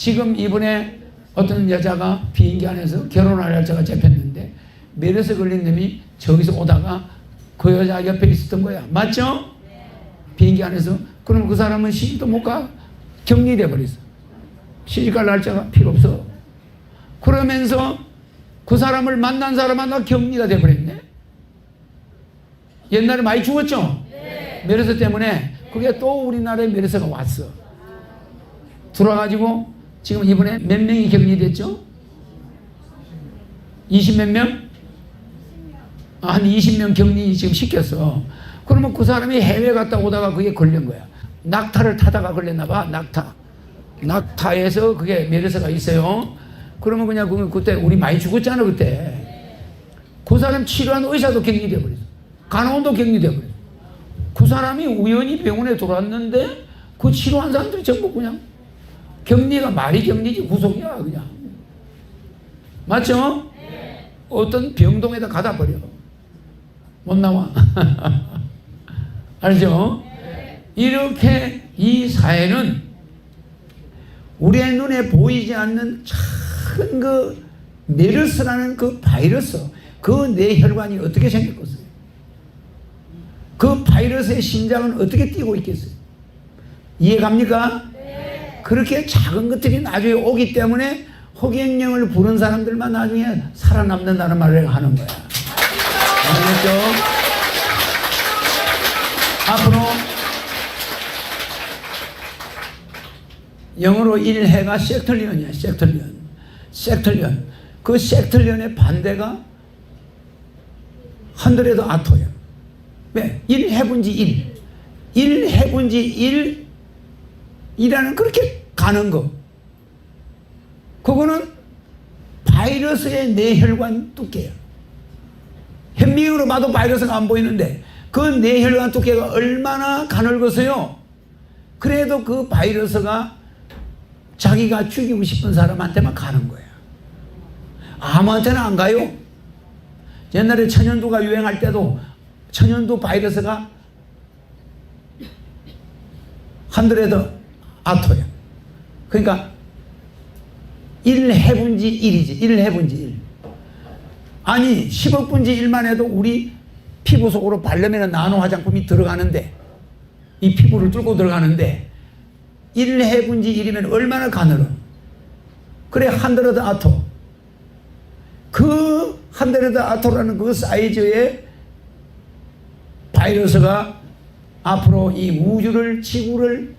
지금 이번에 어떤 여자가 비행기 안에서 결혼할 날짜가 잡혔는데 메르스 걸린 놈이 저기서 오다가 그 여자 옆에 있었던 거야. 맞죠? 비행기 안에서. 그럼 그 사람은 시집도 못 가. 격리돼 버렸어. 시집 갈 날짜가 필요 없어. 그러면서 그 사람을 만난 사람은 다 격리가 돼 버렸네. 옛날에 많이 죽었죠? 메르스 때문에 그게 또 우리나라에 메르스가 왔어. 들어와가지고 지금 이번에 몇 명이 격리됐죠? 20 몇 명? 아, 한 20명 격리 지금 시켰어. 그러면 그 사람이 해외 갔다 오다가 그게 걸린 거야. 낙타를 타다가 걸렸나 봐, 낙타. 낙타에서 그게 메르스가 있어요. 그러면 그냥 그- 그때 우리 많이 죽었잖아, 그때. 그 사람 치료한 의사도 격리돼 버렸어. 간호원도 격리돼 버렸어. 그 사람이 우연히 병원에 들어왔는데 그 치료한 사람들이 전부 그냥 격리가 말이 격리지 구속이야 그냥 맞죠? 어떤 병동에다 가다 버려 못 나와 알죠? 이렇게 이 사회는 우리의 눈에 보이지 않는 작은 그 메르스라는 그 바이러스 그 뇌혈관이 어떻게 생겼겠어요? 그 바이러스의 심장은 어떻게 뛰고 있겠어요? 이해 갑니까? 그렇게 작은 것들이 나중에 오기 때문에 호갱령을 부른 사람들만 나중에 살아남는다는 말을 하는 거야. 알겠죠? 앞으로 영어로 1해가 섹털리언이야, 섹털리언. 섹털리언. 그 섹털리언의 반대가 한드레드 아토야. 왜? 1 해분지 1. 1 해분지 1 이라는 그렇게 가는 거. 그거는 바이러스의 뇌혈관 두께야. 현미경으로 봐도 바이러스가 안 보이는데 그 뇌혈관 두께가 얼마나 가늘겠어요? 그래도 그 바이러스가 자기가 죽이고 싶은 사람한테만 가는 거야. 아무한테나 안 가요. 옛날에 천연두가 유행할 때도 천연두 바이러스가 한드레드 아토야. 그러니까 1 해분지 1이지. 1 해분지 1. 아니 10억 분지 1만 해도 우리 피부 속으로 바르면 나노 화장품이 들어가는데 이 피부를 뚫고 들어가는데 1 해분지 1이면 얼마나 가늘어. 그래 한드레드 아토. 그 한드레드 아토라는 그 사이즈의 바이러스가 앞으로 이 우주를 지구를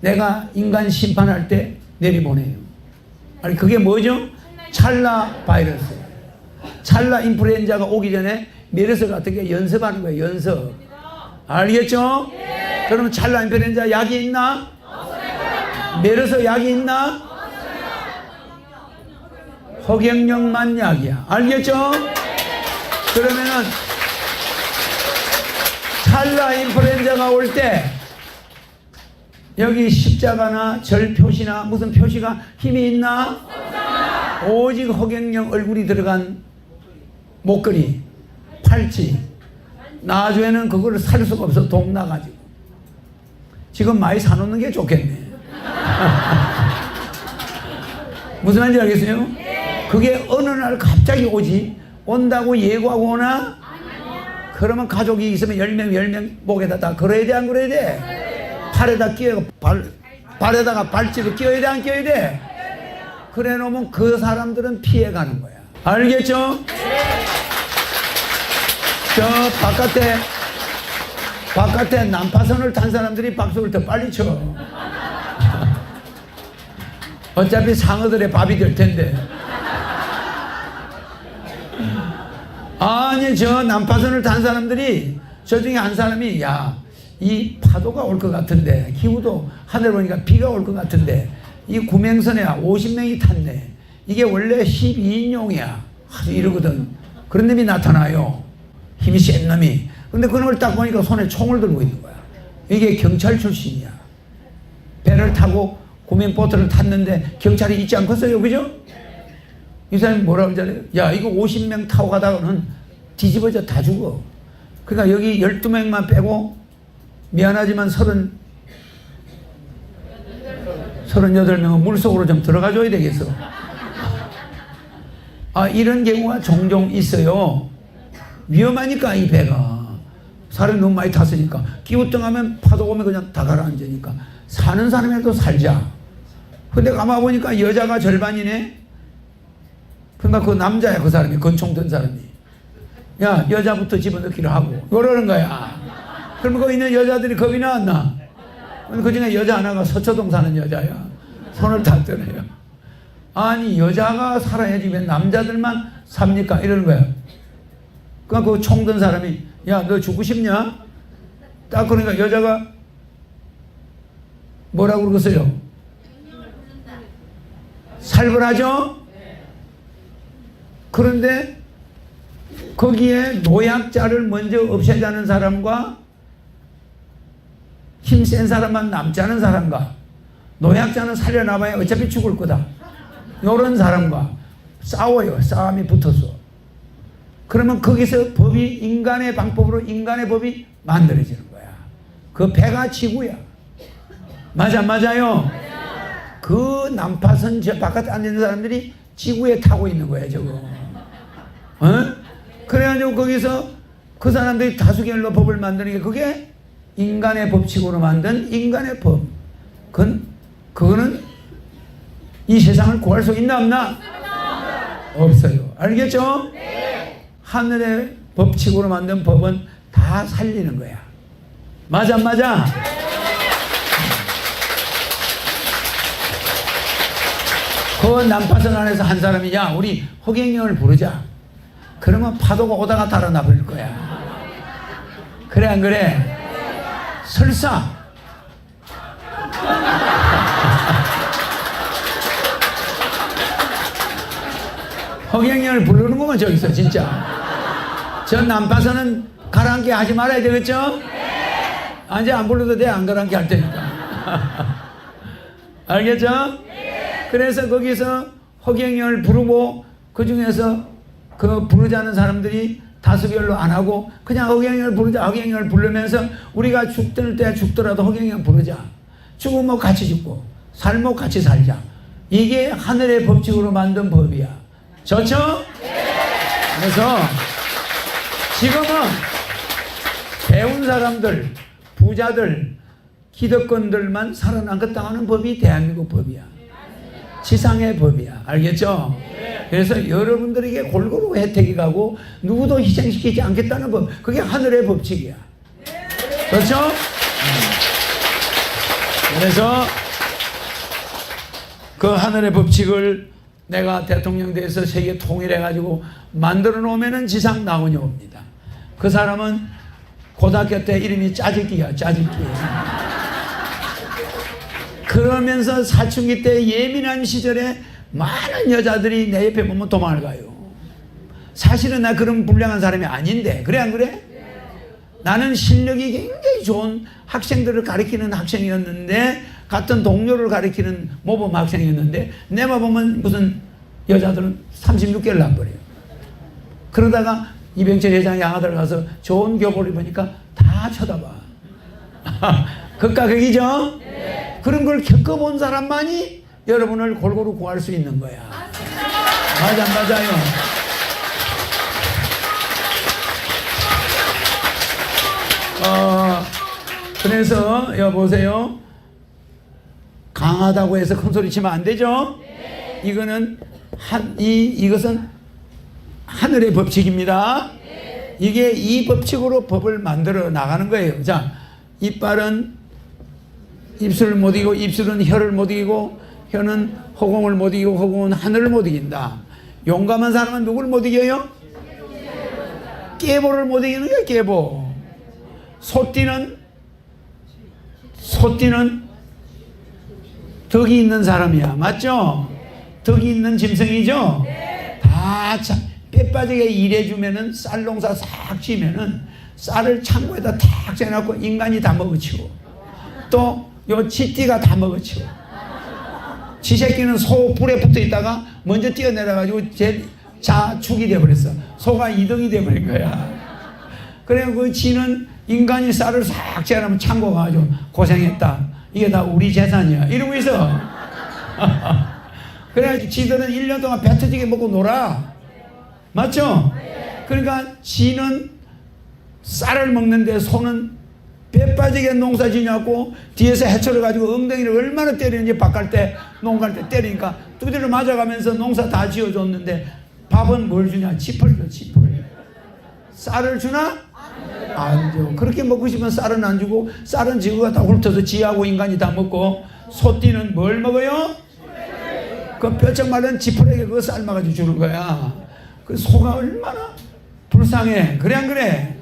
내가 인간 심판할 때 내리보내요. 아니 그게 뭐죠? 찰나 바이러스. 찰나 인플루엔자가 오기 전에 메르스 같은 게 연습하는 거예요. 연습. 알겠죠? 그러면 찰나 인플루엔자 약이 있나? 메르스 약이 있나? 허경영만 약이야. 알겠죠? 그러면은 찰나 인플루엔자가 올때 여기 십자가나 절 표시나 무슨 표시가 힘이 있나? 오직 허경영 얼굴이 들어간 목걸이, 팔찌. 나중에는 그거를 살 수가 없어 돈 나가지고. 지금 많이 사놓는 게 좋겠네. 무슨 말인지 알겠어요? 그게 어느 날 갑자기 오지. 온다고 예고하고 오나? 그러면 가족이 있으면 10명, 10명 목에다 다 걸어야 돼, 안 걸어야 돼? 팔에다 끼워, 발, 발에다가 발집을 끼워야 돼, 안 끼워야 돼? 그래 놓으면 그 사람들은 피해 가는 거야. 알겠죠? 저 바깥에, 바깥에 난파선을 탄 사람들이 박수를 더 빨리 쳐. 어차피 상어들의 밥이 될 텐데. 아니 저 난파선을 탄 사람들이 저 중에 한 사람이 야 이 파도가 올 것 같은데 기후도 하늘 보니까 비가 올 것 같은데 이 구명선에 50명이 탔네. 이게 원래 12인용이야. 이러거든. 그런 놈이 나타나요. 힘이 센 놈이. 근데 걸딱 보니까 손에 총을 들고 있는 거야. 이게 경찰 출신이야. 배를 타고 구명보트를 탔는데 경찰이 있지 않겠어요? 그죠? 이 사람이 뭐라고 그러잖아요. 야, 이거 50명 타고 가다가는 뒤집어져 다 죽어. 그러니까 여기 12명만 빼고 미안하지만 30, 38명은 물속으로 좀 들어가 줘야 되겠어. 아, 이런 경우가 종종 있어요. 위험하니까, 이 배가. 사람이 너무 많이 탔으니까. 기우뚱하면 파도 오면 그냥 다 가라앉으니까. 사는 사람이라도 살자. 근데 가만 보니까 여자가 절반이네? 그러니까 그 남자야, 그 사람이. 권총 든 사람이. 야, 여자부터 집어넣기로 하고. 이러는 거야. 그러면 거기 있는 여자들이 겁이 나왔나? 그 중에 여자 하나가 서초동 사는 여자야. 손을 다 떠내요. 아니, 여자가 살아야지 왜 남자들만 삽니까? 이러는 거야. 그러니까 그 총 든 사람이, 야, 너 죽고 싶냐? 딱 그러니까 여자가 뭐라고 그러겠어요? 살벌하죠? 그런데 거기에 노약자를 먼저 없애자는 사람과 힘 센 사람만 남자는 사람과 노약자는 살려나봐야 어차피 죽을 거다. 이런 사람과 싸워요. 싸움이 붙어서. 그러면 거기서 법이 인간의 방법으로 인간의 법이 만들어지는 거야. 그 배가 지구야. 맞아, 맞아요. 그 난파선 저 바깥에 앉아있는 사람들이 지구에 타고 있는 거야, 저거. 어? 그래가지고 거기서 그 사람들이 다수결로 법을 만드는 게 그게 인간의 법칙으로 만든 인간의 법. 그건, 그거는 이 세상을 구할 수 있나 없나? 없어요. 알겠죠? 하늘의 법칙으로 만든 법은 다 살리는 거야. 맞아, 안 맞아? 그 난파선 안에서 한 사람이 야 우리 허경영을 부르자. 그러면 파도가 오다가 달아나 버릴 거야. 그래 안 그래? 설사 허경영을 부르는 거면 저기서 진짜. 저 난파선은 가라앉게 하지 말아야 되겠죠? 아, 이제 안 불러도 돼. 안 가라앉게 할 테니까. 알겠죠? 그래서 거기서 허경영을 부르고 그 중에서 그 부르자는 사람들이 다수결로 안 하고 그냥 허경영을 부르자 허경영을 부르면서 우리가 죽들 때 죽더라도 허경영 부르자 죽으면 같이 죽고 살면 같이 살자 이게 하늘의 법칙으로 만든 법이야 좋죠? 그래서 지금은 배운 사람들 부자들 기득권들만 살아남겠다 하는 법이 대한민국 법이야 지상의 법이야. 알겠죠? 그래서 여러분들에게 골고루 혜택이 가고 누구도 희생시키지 않겠다는 법. 그게 하늘의 법칙이야. 그렇죠? 음. 그래서 그 하늘의 법칙을 내가 대통령 돼서 세계 통일해가지고 만들어 놓으면은 지상 나오니 옵니다. 그 사람은 고등학교 때 이름이 짜증기야, 짜증기. 그러면서 사춘기 때 예민한 시절에 많은 여자들이 내 옆에 보면 도망을 가요. 사실은 나 그런 불량한 사람이 아닌데 그래 안 그래? 나는 실력이 굉장히 좋은 학생들을 가리키는 학생이었는데 같은 동료를 가리키는 모범 학생이었는데 내만 보면 무슨 여자들은 36개를 안 버려요. 그러다가 이병철 회장이 아들 가서 좋은 교복을 입으니까 다 쳐다봐. 극과 극이죠? 그런 걸 겪어본 사람만이 여러분을 골고루 구할 수 있는 거야. 맞아, 맞아요. 어, 그래서 여보세요. 강하다고 해서 큰 소리 치면 안 되죠? 이거는 한, 이, 이것은 하늘의 법칙입니다. 이게 이 법칙으로 법을 만들어 나가는 거예요. 자, 이빨은 입술을 못 이기고 입술은 혀를 못 이기고 혀는 허공을 못 이기고 허공은 하늘을 못 이긴다. 용감한 사람은 누굴 못 이겨요? 깨보를 못 이기는 거야 깨보. 소띠는 소띠는 덕이 있는 사람이야. 맞죠? 덕이 있는 짐승이죠? 다 자, 빼 빠지게 일해주면은 쌀 농사 싹 지면은 쌀을 창고에다 탁 재놓고 인간이 다 먹어치고 또 요 치띠가 다 먹어치고 지 새끼는 소 불에 붙어 있다가 먼저 뛰어내려가지고 제 자축이 돼버렸어. 소가 이등이 돼버린 거야. 그래 그 지는 인간이 쌀을 싹 재놓으면 창고 가가지고 고생했다. 이게 다 우리 재산이야. 이러고 있어. 그래가지고 지들은 1년 동안 배 터지게 먹고 놀아. 맞죠? 그러니까 지는 쌀을 먹는데 소는 배 빠지게 농사 지냐고 뒤에서 해초를 가지고 엉덩이를 얼마나 때리는지 바깥 때 농갈 때 때리니까 두드려 맞아가면서 농사 다 지어줬는데 밥은 뭘 주냐? 지퍼를 줘 지퍼를 쌀을 주나? 안 줘. 그렇게 먹고 싶으면 쌀은 안 주고 쌀은 지구가 다 훑어서 지하고 인간이 다 먹고 소띠는 뭘 먹어요? 그 뼈쩍 마른 지푸레기 그거 삶아가지고 주는 거야. 그 소가 얼마나 불쌍해. 그래 안 그래?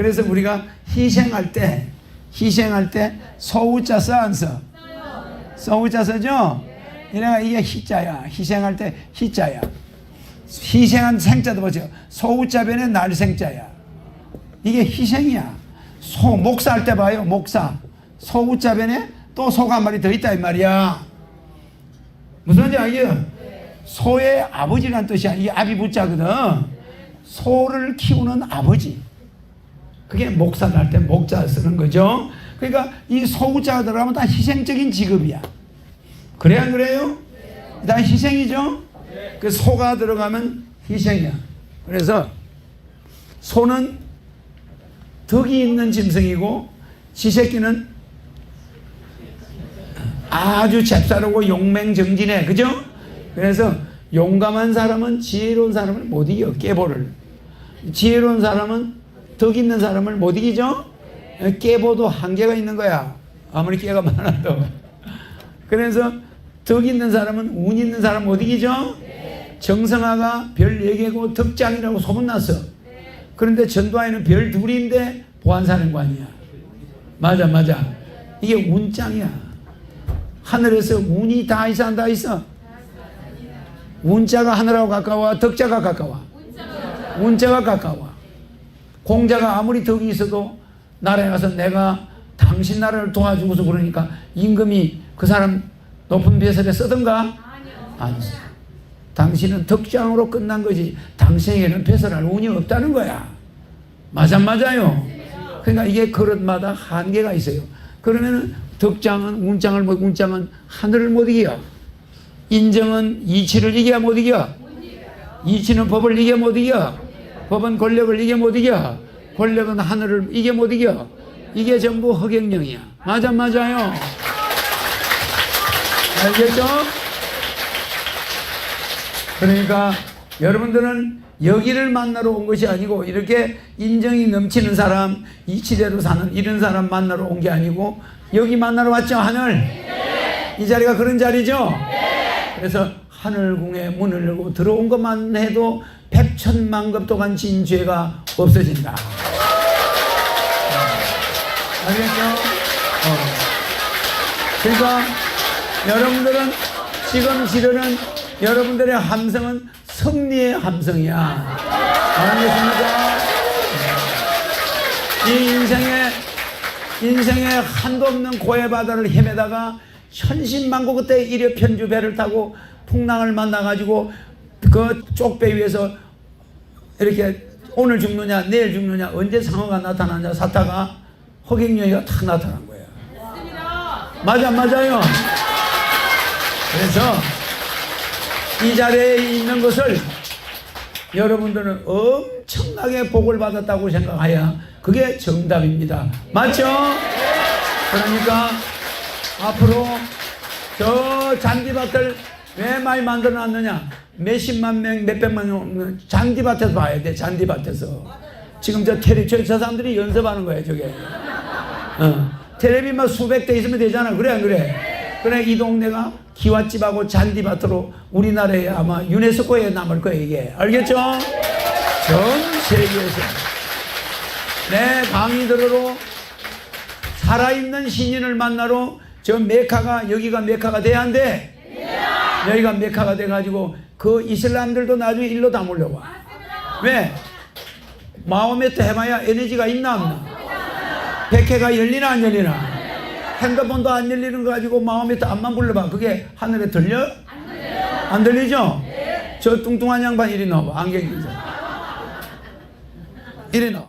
그래서 우리가 희생할 때 희생할 때 소우자 써 안 써? 소우자 써죠? 이래가 이게 희자야. 희생할 때 희자야. 희생한 생자도 보죠. 소우자 변에 날생자야. 이게 희생이야. 소 목사 할 때 봐요. 목사. 소우자 변에 또 소가 한 마리 더 있다 이 말이야. 무슨 말인지 알죠? 소의 아버지란 뜻이야. 이 아비 부자거든. 소를 키우는 아버지. 그게 목사를 할 때 목자 쓰는 거죠. 그러니까 이 소우자가 들어가면 다 희생적인 직업이야. 그래 안 그래요? 다 희생이죠. 그 소가 들어가면 희생이야. 그래서 소는 덕이 있는 짐승이고 지새끼는 아주 잽싸르고 용맹정진해. 그죠? 그래서 용감한 사람은 지혜로운 사람을 못 이겨. 깨보를. 지혜로운 사람은 덕 있는 사람을 못 이기죠? 깨보도 한계가 있는 거야. 아무리 깨가 많아도. 그래서 덕 있는 사람은 운 있는 사람 못 이기죠? 정성아가 별 4개고 덕장이라고 소문났어. 그런데 전두환에는 별 둘인데 보안사령관이야. 맞아, 맞아. 이게 운장이야. 하늘에서 운이 다 있어, 안 다 있어? 운자가 하늘하고 가까워, 덕자가 가까워. 운자가 가까워. 공자가 아무리 덕이 있어도 나라에 가서 내가 당신 나라를 도와주고서 그러니까 임금이 그 사람 높은 벼슬에 쓰던가? 안 써. 당신은 덕장으로 끝난 거지. 당신에게는 벼슬할 운이 없다는 거야. 맞아, 맞아요. 그러니까 이게 그릇마다 한계가 있어요. 그러면은 덕장은 운장을 못, 운장은 하늘을 못 이겨. 인정은 이치를 이겨야 못 이겨. 이치는 법을 이겨 못 이겨. 법은 권력을 이겨 못 이겨. 권력은 하늘을 이겨 못 이겨. 이게 전부 허경영이야. 맞아, 맞아요. 알겠죠? 그러니까 여러분들은 여기를 만나러 온 것이 아니고 이렇게 인정이 넘치는 사람, 이치대로 사는 이런 사람 만나러 온 게 아니고 여기 만나러 왔죠, 하늘? 이 자리가 그런 자리죠? 그래서 하늘궁에 문을 열고 들어온 것만 해도 백천만 급 동안 진 죄가 없어진다. 알겠죠? 어. 그러니까 여러분들은 지금 지르는 여러분들의 함성은 승리의 함성이야. 알겠습니까? 이 인생에 인생에 한도 없는 고해 바다를 헤매다가 천신만고 그때 이려 편주 배를 타고 풍랑을 만나가지고 그 쪽배 위에서 이렇게 오늘 죽느냐 내일 죽느냐 언제 상어가 나타나냐 사타가 허경영이가 탁 나타난 거예요. 맞아 맞아요. 그래서 이 자리에 있는 것을 여러분들은 엄청나게 복을 받았다고 생각해야 그게 정답입니다. 맞죠? 그러니까 앞으로 저 잔디밭을 왜 많이 만들어 놨느냐? 몇십만 명, 몇백만 명 잔디밭에서 봐야 돼. 잔디밭에서. 지금 저 테레비, 저, 저 사람들이 연습하는 거예요, 저게. 어. 텔레비만 수백 대 있으면 되잖아. 그래, 안 그래? 그래, 이 동네가 기와집하고 잔디밭으로 우리나라에 아마 유네스코에 남을 거예요, 이게. 알겠죠? 전 세계에서. 내 강의 들으로 살아있는 신인을 만나러 저 메카가, 여기가 메카가 돼야 안 돼? 여기가 메카가 돼가지고 그 이슬람들도 나중에 일로 다 몰려와. 왜? 마호메트 해봐야 에너지가 있나 없나? 백회가 열리나 안 열리나? 핸드폰도 안 열리는 거 가지고 마음에 안만 불러봐. 그게 하늘에 들려? 안 들리죠? 저 뚱뚱한 양반 이리 나와봐. 안경 끼자. 이리 나와.